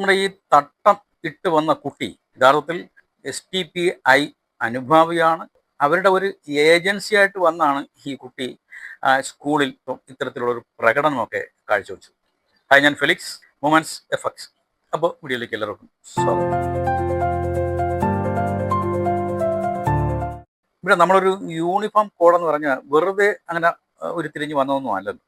നമ്മുടെ ഈ തട്ടം ഇട്ട് വന്ന കുട്ടി യഥാർത്ഥത്തിൽ എസ് ടി പി ഐ അനുഭാവിയാണ്. അവരുടെ ഒരു ഏജൻസി ആയിട്ട് വന്നാണ് ഈ കുട്ടി സ്കൂളിൽ ഇത്തരത്തിലുള്ള ഒരു പ്രകടനമൊക്കെ കാഴ്ചവെച്ചത്. ഹായ് ഞാൻ ഫെലിക്സ് വുമൻസ് എഫക്ട്സ് അപ്പോൾ വീഡിയോയിലേക്ക് എല്ലാവർക്കും സ്വാഗതം. ഇവിടെ നമ്മളൊരു യൂണിഫോം കോഡെന്ന് പറഞ്ഞാൽ വെറുതെ അങ്ങനെ ഒരു തിരിഞ്ഞ് വന്നതൊന്നും അല്ലല്ലോ.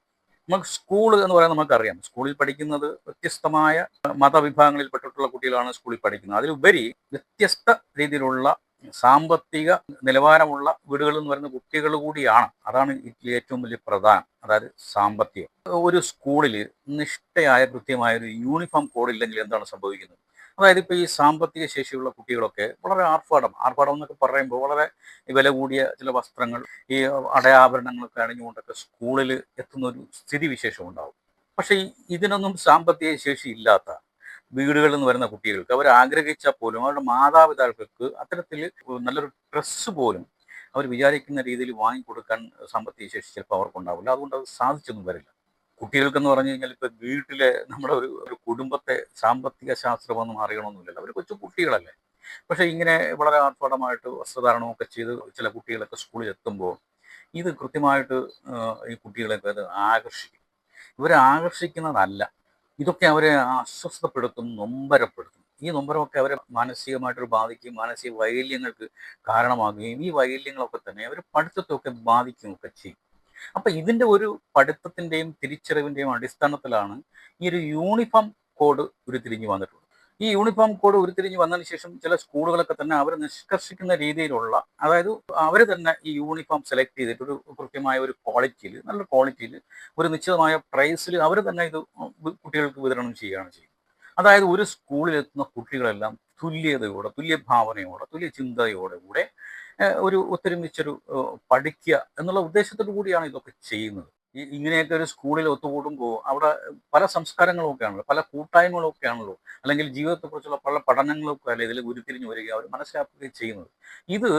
നമുക്ക് സ്കൂൾ എന്ന് പറയുന്നത് നമുക്കറിയാം. സ്കൂളിൽ പഠിക്കുന്നത് വ്യത്യസ്തമായ മതവിഭാഗങ്ങളിൽപ്പെട്ടിട്ടുള്ള കുട്ടികളാണ് സ്കൂളിൽ പഠിക്കുന്നത്. അതിലുപരി വ്യത്യസ്ത രീതിയിലുള്ള സാമ്പത്തിക നിലവാരമുള്ള വീടുകൾ എന്ന് പറയുന്ന കുട്ടികൾ കൂടിയാണ്. അതാണ് ഏറ്റവും വലിയ പ്രധാനം. അതായത് സാമ്പത്തികം. ഒരു സ്കൂളിൽ നിഷ്ഠയായ കൃത്യമായ ഒരു യൂണിഫോം കോഡ് ഇല്ലെങ്കിൽ എന്താണ് സംഭവിക്കുന്നത്? അതായത് ഇപ്പോൾ ഈ സാമ്പത്തിക ശേഷിയുള്ള കുട്ടികളൊക്കെ വളരെ ആർഭാടം ആർഭാടം എന്നൊക്കെ പറയുമ്പോൾ വളരെ വില കൂടിയ ചില വസ്ത്രങ്ങൾ ഈ അടയാഭരണങ്ങളൊക്കെ അണിഞ്ഞുകൊണ്ടൊക്കെ സ്കൂളിൽ എത്തുന്ന ഒരു സ്ഥിതിവിശേഷം ഉണ്ടാവും. പക്ഷേ ഇതിനൊന്നും സാമ്പത്തിക ശേഷി ഇല്ലാത്ത വീടുകളിൽ നിന്ന് വരുന്ന കുട്ടികൾക്ക് അവർ ആഗ്രഹിച്ചാൽ പോലും അവരുടെ മാതാപിതാക്കൾക്ക് അത്തരത്തിൽ നല്ലൊരു ഡ്രസ്സ് പോലും അവർ വിചാരിക്കുന്ന രീതിയിൽ വാങ്ങിക്കൊടുക്കാൻ സാമ്പത്തിക ശേഷി ചിലപ്പോൾ അവർക്കുണ്ടാവില്ല. അതുകൊണ്ട് അത് സാധിച്ചൊന്നും വരില്ല. കുട്ടികൾക്കെന്ന് പറഞ്ഞു കഴിഞ്ഞാൽ ഇപ്പൊ വീട്ടിലെ നമ്മുടെ ഒരു ഒരു കുടുംബത്തെ സാമ്പത്തിക ശാസ്ത്രമൊന്നും അറിയണമെന്നില്ലല്ലോ അവർ കൊച്ചു കുട്ടികളല്ലേ. പക്ഷെ ഇങ്ങനെ വളരെ ആർഭാടമായിട്ട് വസ്ത്രധാരണമൊക്കെ ചെയ്ത് ചില കുട്ടികളൊക്കെ സ്കൂളിൽ എത്തുമ്പോൾ ഇത് കൃത്യമായിട്ട് ഈ കുട്ടികളെയൊക്കെ അത് ആകർഷിക്കും. ഇവരെ ആകർഷിക്കുന്നതല്ല. ഇതൊക്കെ അവരെ അസ്വസ്ഥപ്പെടുത്തും നൊമ്പരപ്പെടുത്തും. ഈ നൊമ്പരമൊക്കെ അവരെ മാനസികമായിട്ട് ബാധിക്കുകയും മാനസിക വൈകല്യങ്ങൾക്ക് കാരണമാകുകയും ഈ വൈകല്യങ്ങളൊക്കെ തന്നെ അവർ പഠിത്തത്തെയൊക്കെ ബാധിക്കുകയൊക്കെ ചെയ്യും. അപ്പൊ ഇതിന്റെ ഒരു പഠിത്തത്തിന്റെയും തിരിച്ചറിവിന്റെയും അടിസ്ഥാനത്തിലാണ് ഈ ഒരു യൂണിഫോം കോഡ് ഉരുത്തിരിഞ്ഞു വന്നിട്ടുള്ളത്. ഈ യൂണിഫോം കോഡ് ഉരുത്തിരിഞ്ഞു വന്നതിന് ശേഷം ചില സ്കൂളുകളൊക്കെ തന്നെ അവർ നിഷ്കർഷിക്കുന്ന രീതിയിലുള്ള അതായത് അവർ തന്നെ ഈ യൂണിഫോം സെലക്ട് ചെയ്തിട്ട് ഒരു കൃത്യമായ ഒരു ക്വാളിറ്റിയിൽ നല്ല ക്വാളിറ്റിയിൽ ഒരു നിശ്ചിതമായ പ്രൈസിൽ അവർ തന്നെ ഇത് കുട്ടികൾക്ക് വിതരണം ചെയ്യുകയാണ് ചെയ്യുന്നത്. അതായത് ഒരു സ്കൂളിലെത്തുന്ന കുട്ടികളെല്ലാം തുല്യതയോടെ തുല്യ ഭാവനയോടെ തുല്യ ചിന്തയോടെ കൂടെ ഒരു ഒത്തൊരുമിച്ചൊരു പഠിക്കുക എന്നുള്ള ഉദ്ദേശത്തോടു കൂടിയാണ് ഇതൊക്കെ ചെയ്യുന്നത്. ഈ ഇങ്ങനെയൊക്കെ ഒരു സ്കൂളിൽ ഒത്തുകൂടുമ്പോൾ അവിടെ പല സംസ്കാരങ്ങളൊക്കെ ആണല്ലോ പല കൂട്ടായ്മകളൊക്കെ ആണല്ലോ അല്ലെങ്കിൽ ജീവിതത്തെക്കുറിച്ചുള്ള പല പഠനങ്ങളൊക്കെ അല്ലെ ഇതിൽ ഉരുത്തിരിഞ്ഞു വരിക അവർ മനസ്സിലാക്കുകയും ചെയ്യുന്നത്. ഇത്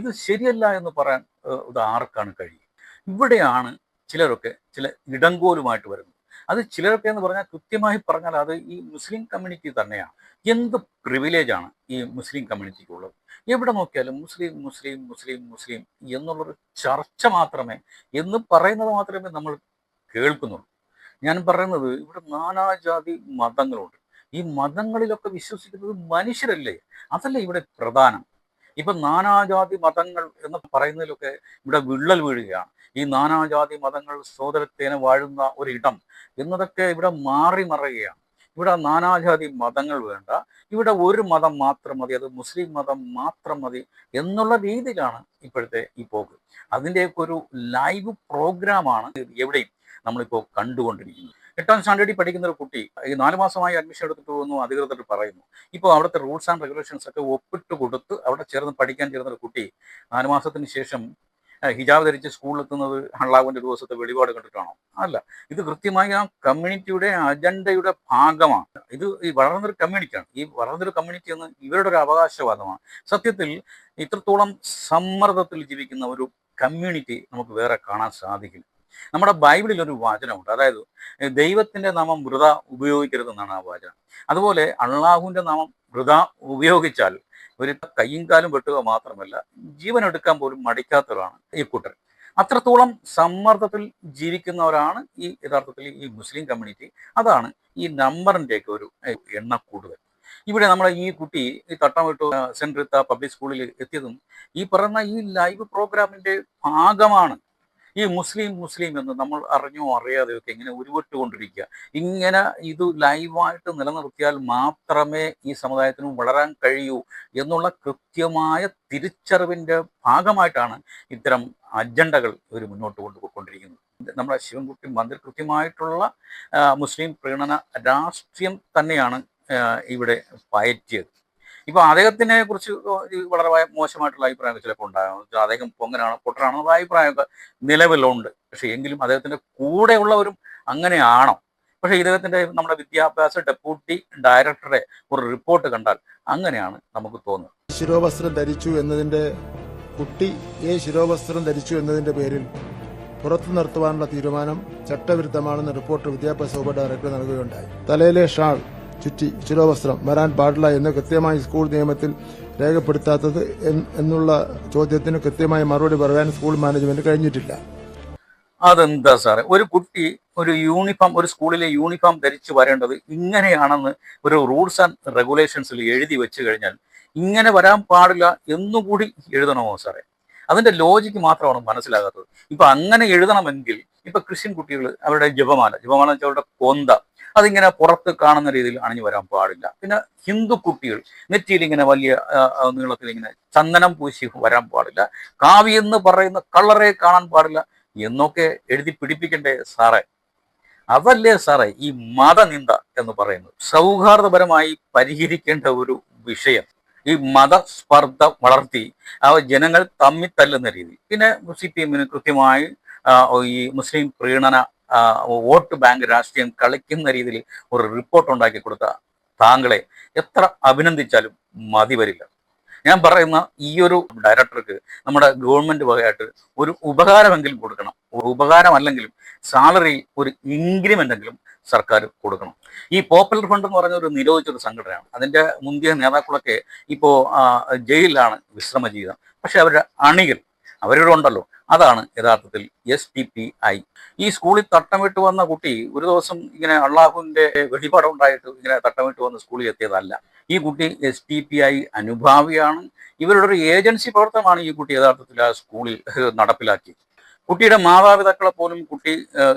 ഇത് ശരിയല്ല എന്ന് പറയാൻ ഇത് ആർക്കാണ് കഴിയും ഇവിടെയാണ് ചിലരൊക്കെ ചില ഇടങ്കോലുമായിട്ട് വരുന്നത്. അത് ചിലരൊക്കെ എന്ന് പറഞ്ഞാൽ കൃത്യമായി പറഞ്ഞാൽ അത് ഈ മുസ്ലിം കമ്മ്യൂണിറ്റി തന്നെയാണ്. എന്ത് പ്രിവിലേജാണ് ഈ മുസ്ലിം കമ്മ്യൂണിറ്റിക്കുള്ളത് എവിടെ നോക്കിയാലും മുസ്ലിം മുസ്ലിം മുസ്ലിം മുസ്ലിം എന്നുള്ളൊരു ചർച്ച മാത്രമേ എന്ന് പറയുന്നത് മാത്രമേ നമ്മൾ കേൾക്കുന്നുള്ളൂ. ഞാൻ പറയുന്നത് ഇവിടെ നാനാജാതി മതങ്ങളുണ്ട്. ഈ മതങ്ങളിലൊക്കെ വിശ്വസിക്കുന്നത് മനുഷ്യരല്ലേ? അതല്ലേ ഇവിടെ പ്രധാനം. ഇപ്പൊ നാനാജാതി മതങ്ങൾ എന്ന് പറയുന്നതിലൊക്കെ ഇവിടെ വിള്ളൽ വീഴുകയാണ്. ഈ നാനാജാതി മതങ്ങൾ സോദരത്തേനെ വാഴുന്ന ഒരിടം എന്നതൊക്കെ ഇവിടെ മാറി മറയുകയാണ്. ഇവിടെ നാനാജാതി മതങ്ങൾ വേണ്ട. ഇവിടെ ഒരു മതം മാത്രം മതി അത് മുസ്ലിം മതം മാത്രം മതി എന്നുള്ള രീതിയിലാണ് ഇപ്പോഴത്തെ ഈ പോക്ക്. അതിന്റെയൊക്കെ ഒരു ലൈവ് പ്രോഗ്രാമാണ് എവിടെയും നമ്മളിപ്പോൾ കണ്ടുകൊണ്ടിരിക്കുന്നത്. എട്ടാം സ്റ്റാൻഡേർഡിൽ പഠിക്കുന്ന ഒരു കുട്ടി ഈ നാല് മാസമായി അഡ്മിഷൻ എടുത്തിട്ട് പോകുന്നു അധികൃതർ പറയുന്നു. ഇപ്പോൾ അവിടുത്തെ റൂൾസ് ആൻഡ് റെഗുലേഷൻസ് ഒക്കെ ഒപ്പിട്ട് കൊടുത്ത് അവിടെ ചേർന്ന് പഠിക്കാൻ ചേർന്ന ഒരു കുട്ടി നാല് മാസത്തിന് ശേഷം ഹിജാബ് ധരിച്ച് സ്കൂളിലെത്തുന്നത് ഹൺലാവിന്റെ ദിവസത്തെ വെളിപാട് കണ്ടിട്ടാണോ അല്ല ഇത് കൃത്യമായി ആ കമ്മ്യൂണിറ്റിയുടെ അജണ്ടയുടെ ഭാഗമാണ്. ഇത് ഈ വളർന്നൊരു കമ്മ്യൂണിറ്റിയാണ് ഈ വളർന്നൊരു കമ്മ്യൂണിറ്റി എന്ന് ഇവരുടെ ഒരു അവകാശവാദമാണ്. സത്യത്തിൽ ഇത്രത്തോളം സമ്മർദ്ദത്തിൽ ജീവിക്കുന്ന ഒരു കമ്മ്യൂണിറ്റി നമുക്ക് വേറെ കാണാൻ സാധിക്കില്ല. നമ്മുടെ ബൈബിളിൽ ഒരു വാചനമുണ്ട്. അതായത് ദൈവത്തിന്റെ നാമം വൃത ഉപയോഗിക്കരുതെന്നാണ് ആ വചനം. അതുപോലെ അള്ളാഹുവിന്റെ നാമം വൃത ഉപയോഗിച്ചാൽ ഒരു കയ്യും കാലും വെട്ടുക മാത്രമല്ല ജീവൻ എടുക്കാൻ പോലും മടിക്കാത്തവരാണ് ഈ കൂട്ടർ. അത്രത്തോളം സമ്മർദ്ദത്തിൽ ജീവിക്കുന്നവരാണ് ഈ യഥാർത്ഥത്തിൽ ഈ മുസ്ലിം കമ്മ്യൂണിറ്റി. അതാണ് ഈ നമ്പറിന്റെയൊക്കെ ഒരു എണ്ണ കൂടുതൽ. ഇവിടെ നമ്മളെ ഈ കുട്ടി ഈ തട്ടമിട്ടു സെൻട്രിത്ത പബ്ലിക് സ്കൂളിൽ എത്തിയതും ഈ പറയുന്ന ഈ ലൈവ് പ്രോഗ്രാമിന്റെ ഭാഗമാണ് ഈ മുസ്ലിം മുസ്ലിം എന്ന് നമ്മൾ അറിഞ്ഞോ അറിയാതെയോ ഒക്കെ ഇങ്ങനെ ഉരുവിട്ടുകൊണ്ടിരിക്കുക. ഇങ്ങനെ ഇത് ലൈവായിട്ട് നിലനിർത്തിയാൽ മാത്രമേ ഈ സമുദായത്തിന് വളരാൻ കഴിയൂ എന്നുള്ള കൃത്യമായ തിരിച്ചറിവിന്റെ ഭാഗമായിട്ടാണ് ഇത്തരം അജണ്ടകൾ ഇവർ മുന്നോട്ട് കൊണ്ടുപോയിക്കൊണ്ടിരിക്കുന്നത് നമ്മുടെ ശിവൻകുട്ടി മന്ദിർ കൃത്യമായിട്ടുള്ള മുസ്ലിം പ്രീണന രാഷ്ട്രീയം തന്നെയാണ് ഇവിടെ പയറ്റിയത്. ഇപ്പൊ അദ്ദേഹത്തിനെ കുറിച്ച് വളരെ മോശമായിട്ടുള്ള അഭിപ്രായങ്ങൾ ചിലപ്പോൾ ഉണ്ടാകും. അദ്ദേഹം പൊങ്ങനാണ് പൊട്ടനാണെന്നുള്ള അഭിപ്രായമൊക്കെ നിലവിലുണ്ട്. പക്ഷെ എങ്കിലും അദ്ദേഹത്തിന്റെ കൂടെയുള്ളവരും അങ്ങനെയാണോ? പക്ഷേ ഇദ്ദേഹത്തിന്റെ നമ്മുടെ വിദ്യാഭ്യാസ ഡെപ്യൂട്ടി ഡയറക്ടറെ ഒരു റിപ്പോർട്ട് കണ്ടാൽ അങ്ങനെയാണ് നമുക്ക് തോന്നുന്നത്. ശിരോവസ്ത്രം ധരിച്ചു എന്നതിന്റെ കുട്ടി ഏ ശിരോവസ്ത്രം ധരിച്ചു എന്നതിന്റെ പേരിൽ പുറത്തു നിർത്തുവാനുള്ള തീരുമാനം ചട്ടവിരുദ്ധമാണെന്ന് റിപ്പോർട്ട് വിദ്യാഭ്യാസ ഉപ ഡയറക്ടർ നൽകുകയുണ്ടായി. തലയിലെ ഷാൾ ചുറ്റി ശിരോവസ്ത്രം വരാൻ പാടില്ല എന്ന് കൃത്യമായി സ്കൂൾ നിയമത്തിൽ രേഖപ്പെടുത്താത്തത് എന്നുള്ള ചോദ്യത്തിന് കൃത്യമായി മറുപടി പറയാൻ സ്കൂൾ മാനേജ്മെന്റ് കഴിഞ്ഞിട്ടില്ല. അതെന്താ സാറേ? ഒരു കുട്ടി ഒരു യൂണിഫോം ഒരു സ്കൂളിലെ യൂണിഫോം ധരിച്ചു വരേണ്ടത് ഇങ്ങനെയാണെന്ന് ഒരു റൂൾസ് ആൻഡ് റെഗുലേഷൻസിൽ എഴുതി വെച്ച് കഴിഞ്ഞാൽ ഇങ്ങനെ വരാൻ പാടില്ല എന്നുകൂടി എഴുതണമോ സാറേ? അതിന്റെ ലോജിക്ക് മാത്രമാണ് മനസ്സിലാകാത്തത്. ഇപ്പൊ അങ്ങനെ എഴുതണമെങ്കിൽ ഇപ്പൊ ക്രിസ്ത്യൻ കുട്ടികൾ അവരുടെ ജപമാല ജപമാല വെച്ചാൽ അവരുടെ കൊന്ത അതിങ്ങനെ പുറത്ത് കാണുന്ന രീതിയിൽ അണിഞ്ഞു വരാൻ പാടില്ല. പിന്നെ ഹിന്ദു കുട്ടികൾ നെറ്റിയിൽ ഇങ്ങനെ വലിയ നീളത്തിൽ ഇങ്ങനെ ചന്ദനം പൂശി വരാൻ പാടില്ല. കാവി എന്ന് പറയുന്ന കളറെ കാണാൻ പാടില്ല എന്നൊക്കെ എഴുതി പിടിപ്പിക്കണ്ടേ സാറേ? അതല്ലേ സാറേ ഈ മതനിന്ദ എന്ന് പറയുന്നത്? സൗഹാർദ്ദപരമായി പരിഹരിക്കേണ്ട ഒരു വിഷയം. ഈ മതസ്പർദ്ധ വളർത്തി അവ ജനങ്ങൾ തമ്മിൽ തല്ലുന്ന രീതി. പിന്നെ സി പി എമ്മിന് കൃത്യമായി ഈ മുസ്ലിം പ്രീണന വോട്ട് ബാങ്ക് രാഷ്ട്രീയം കളിക്കുന്ന രീതിയിൽ ഒരു റിപ്പോർട്ട് ഉണ്ടാക്കി കൊടുത്ത താങ്കളെ എത്ര അഭിനന്ദിച്ചാലും മതി വരില്ല. ഞാൻ പറയുന്ന ഈ ഒരു ഡയറക്ടർക്ക് നമ്മുടെ ഗവൺമെന്റ് വകയായിട്ട് ഒരു ഉപകാരമെങ്കിലും കൊടുക്കണം. ഒരു ഉപകാരമല്ലെങ്കിലും സാലറി ഒരു ഇൻക്രിമെന്റ് എങ്കിലും സർക്കാർ കൊടുക്കണം. ഈ പോപ്പുലർ ഫണ്ട് എന്ന് പറഞ്ഞ ഒരു നിരോധിച്ചൊരു സംഘടനയാണ്. അതിന്റെ മുന്തിയ നേതാക്കളൊക്കെ ഇപ്പോ ജയിലിലാണ് വിശ്രമ ജീവിതം പക്ഷെ അവരുടെ അണികൾ അവരിവിടെ അതാണ് യഥാർത്ഥത്തിൽ എസ് ടി പി ഐ ഈ സ്കൂളിൽ തട്ടമിട്ട് വന്ന കുട്ടി ഒരു ദിവസം ഇങ്ങനെ അള്ളാഹുവിന്റെ വെളിപാടം ഉണ്ടായിട്ട് ഇങ്ങനെ തട്ടമിട്ട് വന്ന സ്കൂളിൽ എത്തിയതല്ല. ഈ കുട്ടി എസ് ടി പി ഐ അനുഭാവിയാണ്. ഇവരുടെ ഒരു ഏജൻസി പ്രവർത്തനമാണ് ഈ കുട്ടി യഥാർത്ഥത്തിൽ ആ സ്കൂളിൽ നടപ്പിലാക്കി കുട്ടിയുടെ മാതാപിതാക്കളെ പോലും കുട്ടി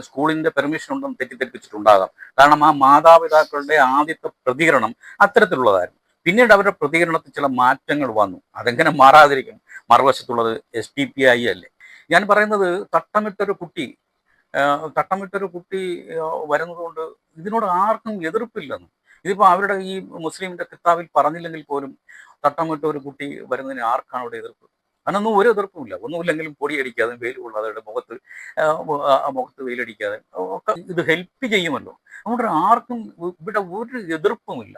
സ്കൂളിന്റെ പെർമിഷൻ ഉണ്ടെന്ന് തെറ്റിദ്ധരിപ്പിച്ചിട്ടുണ്ടാകാം. കാരണം ആ മാതാപിതാക്കളുടെ ആദ്യത്തെ പ്രതികരണം അത്തരത്തിലുള്ളതായിരുന്നു. പിന്നീട് അവരുടെ പ്രതികരണത്തിൽ ചില മാറ്റങ്ങൾ വന്നു. അതെങ്ങനെ മാറാതിരിക്കും മറുവശത്തുള്ളത് എസ് ഡി പി ഐ അല്ലേ? ഞാൻ പറയുന്നത് തട്ടമിട്ടൊരു കുട്ടി തട്ടമിട്ടൊരു കുട്ടി വരുന്നതുകൊണ്ട് വരുന്നത് കൊണ്ട് ഇതിനോട് ആർക്കും എതിർപ്പില്ലെന്ന്. ഇതിപ്പോൾ അവരുടെ ഈ മുസ്ലിമിന്റെ കിതാബിൽ പറഞ്ഞില്ലെങ്കിൽ പോലും തട്ടമിട്ട ഒരു കുട്ടി വരുന്നതിന് ആർക്കാണ് അവിടെ എതിർപ്പ്? അതിനൊന്നും ഒരു എതിർപ്പുമില്ല ഒന്നുമില്ലെങ്കിലും പൊടിയടിക്കാതെ വെയിൽ കൊള്ളാതെ അവരുടെ മുഖത്ത് മുഖത്ത് വെയിലടിക്കാതെ ഒക്കെ ഇത് ഹെൽപ്പ് ചെയ്യുമല്ലോ. അതുകൊണ്ട് ആർക്കും ഇവിടെ ഒരു എതിർപ്പുമില്ല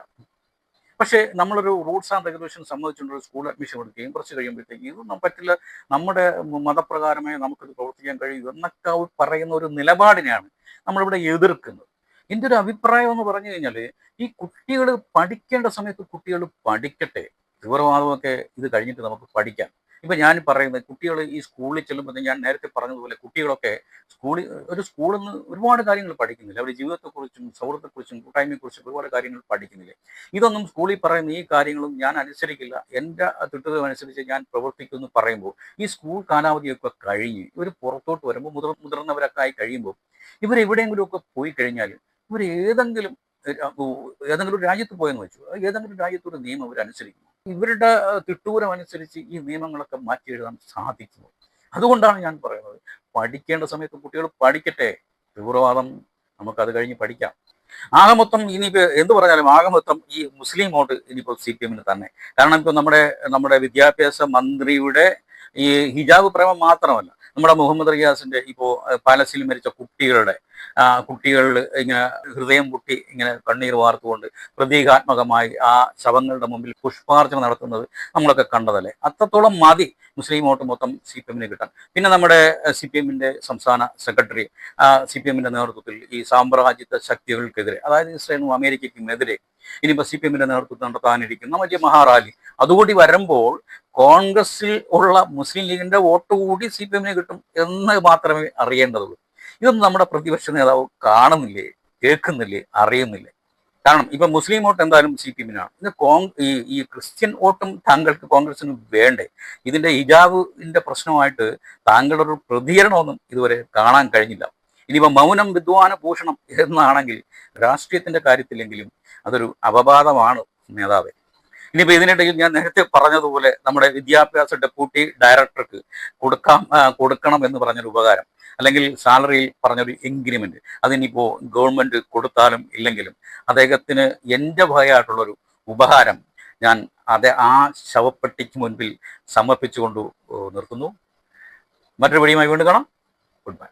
പക്ഷേ നമ്മളൊരു റൂൾസ് ആൻഡ് റെഗുലേഷൻ സംബന്ധിച്ചിട്ടുള്ള സ്കൂൾ അഡ്മിഷൻ കൊടുക്കുകയും കുറച്ച് കഴിയുമ്പോഴത്തേക്ക് ഇതൊന്നും പറ്റില്ല നമ്മുടെ മതപ്രകാരമേ നമുക്കിത് പ്രവർത്തിക്കാൻ കഴിയൂ എന്നൊക്കെ പറയുന്ന ഒരു നിലപാടിനെയാണ് നമ്മളിവിടെ എതിർക്കുന്നത്. എന്റെ ഒരു അഭിപ്രായം എന്ന് പറഞ്ഞു കഴിഞ്ഞാൽ ഈ കുട്ടികൾ പഠിക്കേണ്ട സമയത്ത് കുട്ടികൾ പഠിക്കട്ടെ. തീവ്രവാദമൊക്കെ ഇത് കഴിഞ്ഞിട്ട് നമുക്ക് പഠിക്കാം. ഇപ്പൊ ഞാൻ പറയുന്നത് കുട്ടികൾ ഈ സ്കൂളിൽ ചെല്ലുമ്പോൾ ഞാൻ നേരത്തെ പറഞ്ഞതുപോലെ കുട്ടികളൊക്കെ സ്കൂളിൽ ഒരു സ്കൂളിൽ നിന്ന് ഒരുപാട് കാര്യങ്ങൾ പഠിക്കുന്നില്ല. അവരുടെ ജീവിതത്തെക്കുറിച്ചും സൗഹൃദത്തെക്കുറിച്ചും കൂട്ടായ്മയെക്കുറിച്ചും ഒരുപാട് കാര്യങ്ങൾ പഠിക്കുന്നില്ല. ഇതൊന്നും സ്കൂളിൽ പറയുന്ന ഈ കാര്യങ്ങളും ഞാൻ അനുസരിക്കില്ല. എന്റെ തിട്ടതം അനുസരിച്ച് ഞാൻ പ്രവർത്തിക്കുമെന്ന് പറയുമ്പോൾ ഈ സ്കൂൾ കാലാവധിയൊക്കെ കഴിഞ്ഞ് ഇവർ പുറത്തോട്ട് വരുമ്പോൾ മുതിർ മുതിർന്നവരൊക്കെ ആയി കഴിയുമ്പോൾ ഇവരെവിടെയെങ്കിലുമൊക്കെ പോയി കഴിഞ്ഞാൽ ഇവർ ഏതെങ്കിലും ഏതെങ്കിലും ഒരു രാജ്യത്ത് പോയെന്ന് വെച്ചു. ഏതെങ്കിലും രാജ്യത്തൊരു നിയമം അവർ അനുസരിക്കും ഇവരുടെ തിട്ടൂരം അനുസരിച്ച് ഈ നിയമങ്ങളൊക്കെ മാറ്റി എഴുതാൻ സാധിക്കുന്നു. അതുകൊണ്ടാണ് ഞാൻ പറയുന്നത്. പഠിക്കേണ്ട സമയത്ത് കുട്ടികൾ പഠിക്കട്ടെ. തീവ്രവാദം നമുക്കത് കഴിഞ്ഞ് പഠിക്കാം. ആകെ മൊത്തം ഇനിയിപ്പോ എന്ത് പറഞ്ഞാലും ആകെ മൊത്തം ഈ മുസ്ലിം വോട്ട് ഇനിയിപ്പോൾ സി പി എമ്മിന് തന്നെ. കാരണം ഇപ്പോൾ നമ്മുടെ നമ്മുടെ വിദ്യാഭ്യാസ മന്ത്രിയുടെ ഈ ഹിജാബ് പ്രേമം മാത്രമല്ല. നമ്മുടെ മുഹമ്മദ് റിയാസിന്റെ ഇപ്പോ പാലസിൽ മരിച്ച കുട്ടികളുടെ ആ, കുട്ടികൾ ഇങ്ങനെ ഹൃദയം പൊട്ടി ഇങ്ങനെ കണ്ണീർ വാർത്തുകൊണ്ട് പ്രതീകാത്മകമായി ആ ശവങ്ങളുടെ മുമ്പിൽ പുഷ്പാർച്ചന നടത്തുന്നത് നമ്മളൊക്കെ കണ്ടതല്ലേ? അത്രത്തോളം മതി മുസ്ലിം വോട്ട് മൊത്തം സി പി എമ്മിന് കിട്ടാൻ. പിന്നെ നമ്മുടെ സി പി എമ്മിന്റെ സംസ്ഥാന സെക്രട്ടറി സി പി എമ്മിന്റെ നേതൃത്വത്തിൽ ഈ സാമ്രാജ്യത്വ ശക്തികൾക്കെതിരെ അതായത് ഇസ്രായേലിനും അമേരിക്കയ്ക്കും എതിരെ ഇനിയിപ്പോൾ സി പി എമ്മിന്റെ നേതൃത്വത്തിൽ നടത്താനിരിക്കുന്ന വലിയ മഹാറാലി. അതുകൂടി വരുമ്പോൾ കോൺഗ്രസിൽ ഉള്ള മുസ്ലിം ലീഗിന്റെ വോട്ട് കൂടി സി പി എമ്മിന് കിട്ടും എന്ന് മാത്രമേ അറിയേണ്ടതുള്ളൂ. ഇതൊന്നും നമ്മുടെ പ്രതിപക്ഷ നേതാവ് കാണുന്നില്ലേ കേൾക്കുന്നില്ലേ അറിയുന്നില്ലേ? കാരണം ഇപ്പൊ മുസ്ലിം വോട്ട് എന്തായാലും സി പി എമ്മിനാണ് ഇത് ഈ ഈ ക്രിസ്ത്യൻ വോട്ടും താങ്കൾക്ക് കോൺഗ്രസിന് വേണ്ടേ? ഇതിന്റെ ഹിജാബിന്റെ പ്രശ്നമായിട്ട് താങ്കളുടെ ഒരു പ്രതികരണമൊന്നും ഇതുവരെ കാണാൻ കഴിഞ്ഞില്ല. ഇനിയിപ്പോ മൗനം വിദ്വാന ഭൂഷണം എന്നാണെങ്കിൽ രാഷ്ട്രീയത്തിന്റെ കാര്യത്തിലെങ്കിലും അതൊരു അപവാദമാണ് നേതാവ്. ഇനിയിപ്പോൾ ഇതിനിടയിൽ ഞാൻ നേരത്തെ പറഞ്ഞതുപോലെ നമ്മുടെ വിദ്യാഭ്യാസ ഡെപ്യൂട്ടി ഡയറക്ടർക്ക് കൊടുക്കാം കൊടുക്കണം എന്ന് പറഞ്ഞൊരു ഉപകാരം അല്ലെങ്കിൽ സാലറിയിൽ പറഞ്ഞൊരു ഇൻക്രിമെന്റ് അതിനിപ്പോ ഗവൺമെന്റ് കൊടുത്താലും ഇല്ലെങ്കിലും അദ്ദേഹത്തിന് എന്റെ ഭയമായിട്ടുള്ളൊരു ഉപഹാരം ഞാൻ അത് ആ ശവപ്പെട്ടിക്ക് മുൻപിൽ സമർപ്പിച്ചുകൊണ്ട് നിർത്തുന്നു. മറ്റൊരു വഴിയുമായി വീണ്ടും കാണാം. Good bye